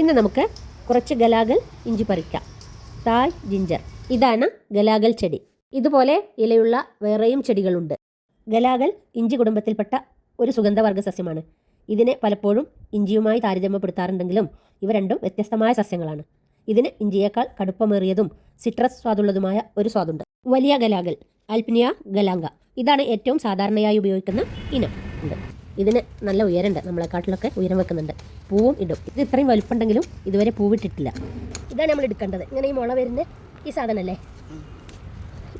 ഇന്ന് നമുക്ക് കുറച്ച് ഗലാഗൽ ഇഞ്ചി പറിക്കാം. Thai ginger. ഇതാണ് ഗലാഗൽ ചെടി. ഇതുപോലെ ഇലയുള്ള വേറെയും ചെടികളുണ്ട്. ഗലാഗൽ ഇഞ്ചി കുടുംബത്തിൽപ്പെട്ട ഒരു സുഗന്ധവർഗ സസ്യമാണ്. ഇതിനെ പലപ്പോഴും ഇഞ്ചിയുമായി താരതമ്യപ്പെടുത്താറുണ്ടെങ്കിലും ഇവ രണ്ടും വ്യത്യസ്തമായ സസ്യങ്ങളാണ്. ഇതിന് ഇഞ്ചിയേക്കാൾ കടുപ്പമേറിയതും സിട്രസ് സ്വാദുള്ളതുമായ ഒരു സ്വാദുണ്ട്. വലിയ ഗലാഗൽ അൽപ്നിയ ഗലാങ്ക. ഇതാണ് ഏറ്റവും സാധാരണയായി ഉപയോഗിക്കുന്ന ഇനം. ഉണ്ട് ഇതിന് നല്ല ഉയരമുണ്ട്. നമ്മളെക്കാട്ടിലൊക്കെ ഉയരം വെക്കുന്നുണ്ട്. പൂവും ഇടും. ഇത് ഇത്രയും വലുപ്പുണ്ടെങ്കിലും ഇതുവരെ പൂവിട്ടിട്ടില്ല. ഇതാണ് നമ്മൾ എടുക്കേണ്ടത്. ഇങ്ങനെ ഈ മുള വരുന്ന ഈ സാധനമല്ലേ?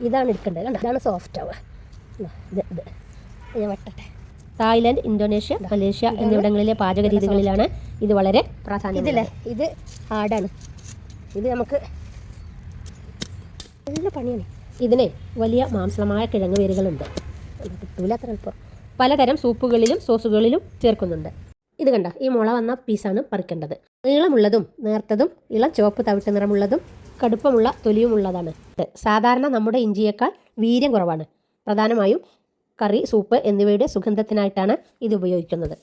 ഇതാണ് എടുക്കേണ്ടത്. കണ്ടോ? ഇതാണ് സോഫ്റ്റ് ആവുക. ഇതാ, ഞാൻ വെട്ടട്ടെ. തായ്ലാൻഡ് ഇന്തോനേഷ്യ മലേഷ്യ എന്നിവിടങ്ങളിലെ പാചക രീതികളിലാണ് ഇത് വളരെ പ്രാധാന്യം ഇതില്ലേ? ഇത് ഹാർഡാണ് ഇത് നമുക്ക് നല്ല പണിയാണ്. ഇതിന് വലിയ മാംസമായ കിഴങ്ങ് വേരുകളുണ്ട്. കിട്ടൂല അത്ര എളുപ്പം പലതരം സൂപ്പുകളിലും സോസുകളിലും ചേർക്കുന്നുണ്ട്. ഇത് കണ്ട ഈ മുള വന്ന പീസാണ് പറിക്കേണ്ടത്. നീളമുള്ളതും നേർത്തതും ഇളം ചുവപ്പ് തവിട്ട് നിറമുള്ളതും കടുപ്പമുള്ള തൊലിയുമുള്ളതാണ്. സാധാരണ നമ്മുടെ ഇഞ്ചിയേക്കാൾ വീര്യം കുറവാണ്. പ്രധാനമായും കറി സൂപ്പ് എന്നിവയുടെ സുഗന്ധത്തിനായിട്ടാണ് ഇത് ഉപയോഗിക്കുന്നത്.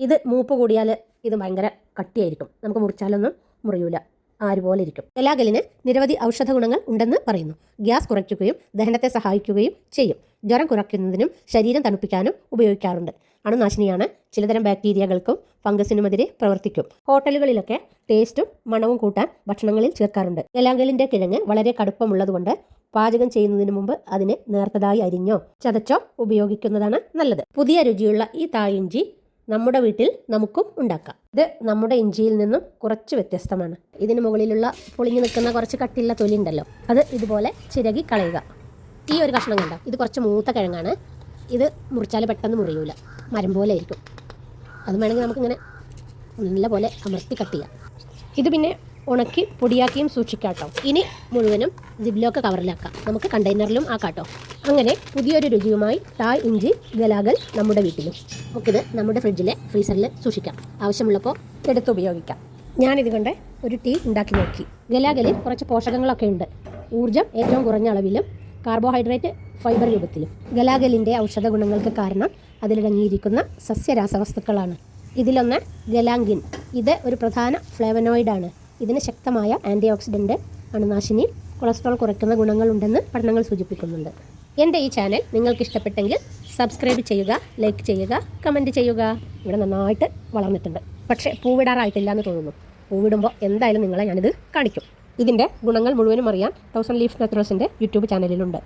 ഇത് മൂപ്പ് കൂടിയാൽ ഇത് ഭയങ്കര കട്ടിയായിരിക്കും. നമുക്ക് മുറിച്ചാലൊന്നും മുറിയൂല. ആരുപോലെ ഇരിക്കും. എലാഗലിന് നിരവധി ഔഷധ ഗുണങ്ങൾ ഉണ്ടെന്ന് പറയുന്നു. ഗ്യാസ് കുറയ്ക്കുകയും ദഹനത്തെ സഹായിക്കുകയും ചെയ്യും. ജ്വരം കുറയ്ക്കുന്നതിനും ശരീരം തണുപ്പിക്കാനും ഉപയോഗിക്കാറുണ്ട്. അണുനാശിനിയാണ് ചിലതരം ബാക്ടീരിയകൾക്കും ഫംഗസിനുമെതിരെ പ്രവർത്തിക്കും. ഹോട്ടലുകളിലൊക്കെ ടേസ്റ്റും മണവും കൂട്ടാൻ ഭക്ഷണങ്ങളിൽ ചേർക്കാറുണ്ട്. ഗലാഗലിന്റെ കിഴങ്ങ് വളരെ കടുപ്പമുള്ളതുകൊണ്ട് പാചകം ചെയ്യുന്നതിന് മുമ്പ് അതിനെ നേർത്തതായി അരിഞ്ഞോ ചതച്ചോ ഉപയോഗിക്കുന്നതാണ് നല്ലത്. പുതിയ രുചിയുള്ള ഈ തായിഞ്ചി നമ്മുടെ വീട്ടിൽ നമുക്കും ഉണ്ടാക്കാം. ഇത് നമ്മുടെ ഇഞ്ചിയിൽ നിന്നും കുറച്ച് വ്യത്യസ്തമാണ്. ഇതിന് മുകളിലുള്ള പൊളിഞ്ഞു നിൽക്കുന്ന കുറച്ച് കട്ടിയുള്ള തൊലി ഉണ്ടല്ലോ അത് ഇതുപോലെ ചിരകി കളയുക. ഈ ഒരു കഷ്ണം കണ്ടോ? ഇത് കുറച്ച് മൂത്ത കിഴങ്ങാണ്. ഇത് മുറിച്ചാൽ പെട്ടെന്ന് മുറിയൂല. മരം പോലെ ആയിരിക്കും. അത് വേണമെങ്കിൽ നമുക്കിങ്ങനെ നല്ല പോലെ അമർത്തി കട്ട് ചെയ്യാം. ഇത് പിന്നെ ഉണക്കി പൊടിയാക്കിയും സൂക്ഷിക്കാം കേട്ടോ. ഇനി മുഴുവനും ജിബിലൊക്കെ കവറിലാക്കാം. നമുക്ക് കണ്ടെയ്നറിലും ആക്കാം കേട്ടോ അങ്ങനെ പുതിയൊരു രുചിയുമായി തായ് ഇഞ്ചി ഗലാഗൽ നമ്മുടെ വീട്ടിലും. നമുക്കിത് നമ്മുടെ ഫ്രിഡ്ജിലെ ഫ്രീസറിൽ സൂക്ഷിക്കാം. ആവശ്യമുള്ളപ്പോൾ എടുത്ത് ഉപയോഗിക്കാം. ഞാനിത് കൊണ്ട് ഒരു ടീ ഉണ്ടാക്കി നോക്കി. ഗലാഗലിൽ കുറച്ച് പോഷകങ്ങളൊക്കെ ഉണ്ട്. ഊർജം ഏറ്റവും കുറഞ്ഞ അളവിലും കാർബോഹൈഡ്രേറ്റ് ഫൈബർ രൂപത്തിലും. ഗലാഗലിന്റെ ഔഷധ ഗുണങ്ങൾക്ക് കാരണം അതിലടങ്ങിയിരിക്കുന്ന സസ്യരാസവസ്തുക്കളാണ്. ഇതിലൊന്ന് ഗലാങ്കിൻ ഇത് ഒരു പ്രധാന ഫ്ലേവനോയിഡാണ്. ഇതിന് ശക്തമായ ആന്റി ഓക്സിഡന്റ് അണുനാശിനി കൊളസ്ട്രോൾ കുറയ്ക്കുന്ന ഗുണങ്ങളുണ്ടെന്ന് പഠനങ്ങൾ സൂചിപ്പിക്കുന്നുണ്ട്. എന്റെ ഈ ചാനൽ നിങ്ങൾക്ക് ഇഷ്ടപ്പെട്ടെങ്കിൽ സബ്സ്ക്രൈബ് ചെയ്യുക ലൈക്ക് ചെയ്യുക കമന്റ് ചെയ്യുക. ഇവിടെ നന്നായിട്ട് വളർന്നിട്ടുണ്ട്. പക്ഷേ പൂവിടാറായിട്ടില്ല എന്ന് തോന്നുന്നു. പൂവിടുമ്പോൾ എന്തായാലും നിങ്ങളെ ഞാനിത് കാണിക്കും. ഇതിന്റെ ഗുണങ്ങൾ മുഴുവനും അറിയാൻ തൗസൻഡ് ലീഫ് നെത്രോസിന്റെ യൂട്യൂബ് ചാനലിലുണ്ട്.